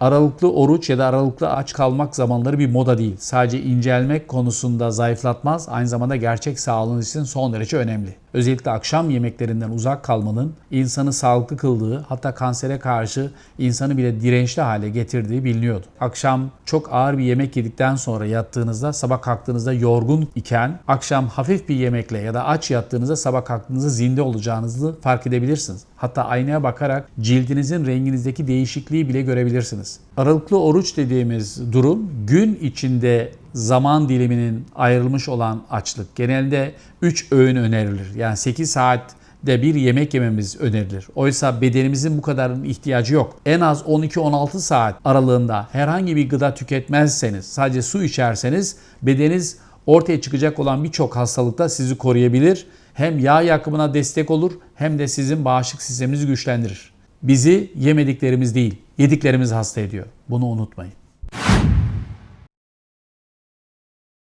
Aralıklı oruç ya da aralıklı aç kalmak zamanları bir moda değil. Sadece incelmek konusunda zayıflatmaz, aynı zamanda gerçek sağlığınız için son derece önemli. Özellikle akşam yemeklerinden uzak kalmanın insanı sağlıklı kıldığı, hatta kansere karşı insanı bile dirençli hale getirdiği biliniyordu. Akşam çok ağır bir yemek yedikten sonra yattığınızda, sabah kalktığınızda yorgun iken, akşam hafif bir yemekle ya da aç yattığınızda sabah kalktığınızda zinde olacağınızı fark edebilirsiniz. Hatta aynaya bakarak cildinizin renginizdeki değişikliği bile görebilirsiniz. Aralıklı oruç dediğimiz durum gün içinde zaman diliminin ayrılmış olan açlık. Genelde 3 öğün önerilir. Yani 8 saat de bir yemek yememiz önerilir. Oysa bedenimizin bu kadarın ihtiyacı yok. En az 12-16 saat aralığında herhangi bir gıda tüketmezseniz, sadece su içerseniz bedeniniz ortaya çıkacak olan birçok hastalıkta sizi koruyabilir. Hem yağ yakımına destek olur hem de sizin bağışıklık sisteminizi güçlendirir. Bizi yemediklerimiz değil, yediklerimiz hasta ediyor. Bunu unutmayın.